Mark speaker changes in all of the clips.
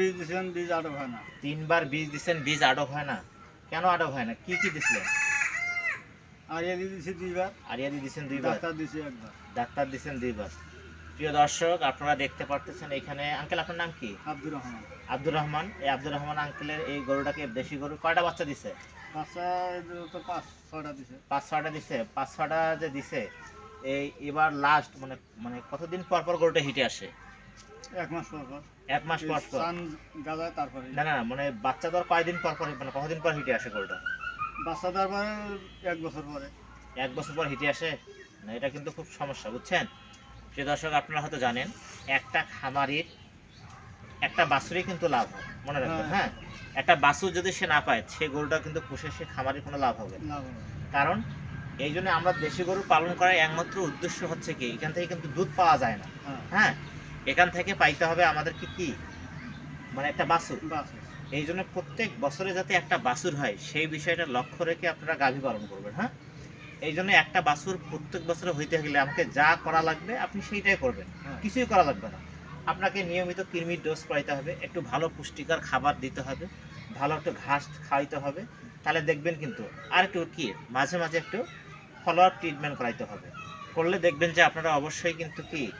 Speaker 1: বীজ দিয়েছেন বীজ আটক হয় না।
Speaker 2: তিনবার বীজ দিছেন বীজ আটক হয় না। কেন আটক হয় না? কি কি দিছিলেন?
Speaker 1: আর এ দুইবার।
Speaker 2: আরিয়াদি দিছেন দুইবার?
Speaker 1: ডাক্তার দিয়েছি একবার।
Speaker 2: ডাক্তার দিছেন দুইবার। প্রিয় দর্শক আপনারা দেখতে পারতেছেন এখানে আঙ্কেল আপনার নাম কি?
Speaker 1: আব্দুর রহমান।
Speaker 2: আব্দুর রহমান। এই আব্দুর রহমান আঙ্কেলের এই গরুটাকে দেশি গরু কয়টা বাচ্চা দিছে?
Speaker 1: বাচ্চা তো পাঁচ ছটা দিছে।
Speaker 2: পাঁচ দিছে। যে দিছে এই এবার লাস্ট মানে মানে কতদিন পর পর গরুটা হিটে আসে?
Speaker 1: এক মাস পর পর।
Speaker 2: এক মাস পর পর?
Speaker 1: চান গাজায় তারপরে
Speaker 2: না না মানে বাচ্চা দেওয়ার কয়দিন পর পর মানে কতদিন পর হিটে আসে গরুটা
Speaker 1: বাচ্চা তারপরে এক বছর পরে।
Speaker 2: এক বছর পর হিটে আসে? না এটা কিন্তু খুব সমস্যা বুঝছেন? প্রিয় দর্শক আপনারা হয়তো জানেন একটা খামারির একটা বাছুরই কিন্তু লাভ হয় মনে রাখবেন হ্যাঁ? একটা বাছুর যদি সে না পায় সে গরুটা কিন্তু পুষে সে খামারির কোনো লাভ হবে না। কারণ এই জন্য আমরা দেশি গরু পালন করার একমাত্র উদ্দেশ্য হচ্ছে কি এখান থেকে কিন্তু দুধ পাওয়া যায় না।
Speaker 1: হ্যাঁ।
Speaker 2: হ্যাঁ? এখান থেকে পাইতে হবে আমাদের কি কি? মানে একটা বাছুর এই জন্য প্রত্যেক বছরে যাতে একটা বাছুর হয় সেই বিষয়টা লক্ষ্য রেখে আপনারা গাভী পালন করবেন হ্যাঁ? এই জন্য একটা বাছুর প্রত্যেক বছরে হইতে গেলে আমাকে যা করা লাগবে আপনি সেইটাই করবেন।
Speaker 1: হ্যাঁ।
Speaker 2: কিছুই করা লাগবে না। আপনাকে নিয়মিত কৃমির ডোজ করাইতে হবে একটু ভালো পুষ্টিকর খাবার দিতে হবে ভালো একটু ঘাস খাওয়াইতে হবে। তাহলে দেখবেন কিন্তু আর একটু কি মাঝে মাঝে একটু ফলো আপ ট্রিটমেন্ট করাইতে হবে। করলে দেখবেন যে আপনারা অবশ্যই কিন্তু কি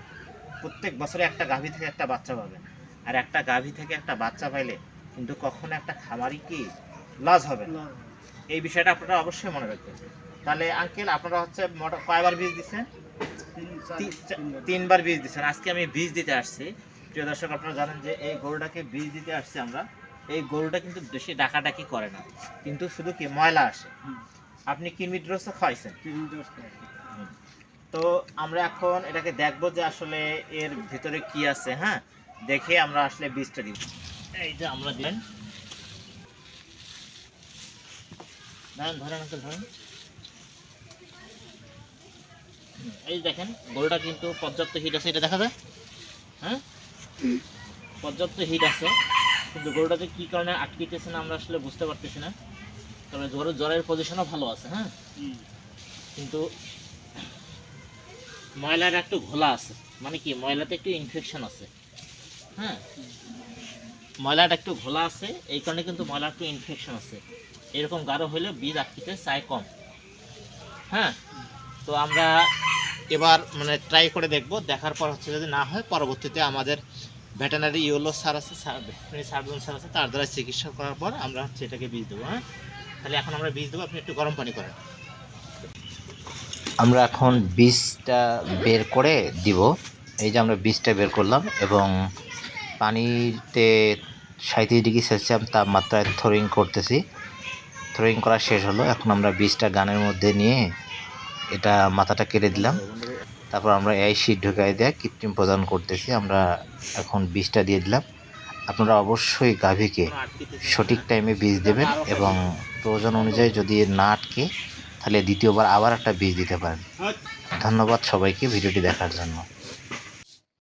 Speaker 2: প্রত্যেক বছরে একটা গাভী থেকে একটা বাচ্চা পাবেন আর একটা গাভী থেকে একটা বাচ্চা পাইলে কিন্তু কখনো একটা খামারি কি লস হবে না। এই বিষয়টা আপনারা অবশ্যই মনে রাখবেন। তাহলে আঙ্কেল আপনারা হচ্ছে কয়বার বীজ দিচ্ছেন?
Speaker 1: তিনবার।
Speaker 2: বীজ দিচ্ছেন। আজকে আমি বীজ দিতে আসছি। প্রিয় দর্শক আপনারা জানেন যে এই গরুটাকে বীজ দিতে আসছি আমরা। এই গরুটা কিন্তু বেশি ডাকাডাকি করে না। কিন্তু শুধু কি ময়লা আসে? আপনি কিরমির ডোজটা খাওয়াইছেন। তো আমরা এখন এটাকে দেখব যে আসলে এর ভিতরে কি আছে হ্যাঁ? দেখে আমরা আসলে বীজটা দিব। এই যে আমরা দিলেন। ধরেন ধরেন ধরেন। এই দেখেন গরুটা কিন্তু পর্যাপ্ত হিট আছে এটা দেখা যায়? হ্যাঁ? পর্যাপ্ত হিট আছে কিন্তু গরুটাতে কি কারণে আটকিতেছে না আমরা আসলে বুঝতে পারতেছি না। তবে জ্বরের জ্বরের পজিশনও ভালো আছে হ্যাঁ? কিন্তু ময়লার একটু ঘোলা আছে। মানে কি, ময়লাতে একটু ইনফেকশন আছে। হ্যাঁ? ময়লাটা একটু ঘোলা আছে, এই কারণে কিন্তু ময়লার একটু ইনফেকশন আছে। এরকম গাঢ় হলে বীজ আটকিতে চাই কম। হ্যাঁ? তো আমরা এবার মানে ট্রাই করে দেখব, দেখার পর হচ্ছে যদি না হয়, পরবর্তীতে আমাদের ভেটেনারি ইউলো স্যার আছে সার্জন স্যার আছে, তার দ্বারা চিকিৎসা করার পর আমরা হচ্ছে এটাকে বীজ দেবো হ্যাঁ? তাহলে এখন আমরা বীজ দেবো, আপনি একটু গরম পানি করেন।
Speaker 3: আমরা এখন বীজটা বের করে দিব। এই যে আমরা বীজটা বের করলাম এবং পানিতে সাঁত্রিশ ডিগ্রি সেলসিয়াস তাপমাত্রায় থ্রোয়িং করতেছি। থ্রোয়িং করা শেষ হলো। এখন আমরা বীজটা গানের মধ্যে নিয়ে এটা মাথাটা কেটে দিলাম। তারপর আমরা এই শীত ঢুকাই দেয় কৃত্রিম প্রদান করতেছি। আমরা এখন বীজটা দিয়ে দিলাম। আপনারা অবশ্যই গাভীকে সঠিক টাইমে বীজ দেবেন এবং প্রয়োজন অনুযায়ী যদি না আটকে তাহলে দ্বিতীয়বার আবার একটা বীজ দিতে পারেন। ধন্যবাদ সবাইকে ভিডিওটি দেখার জন্য।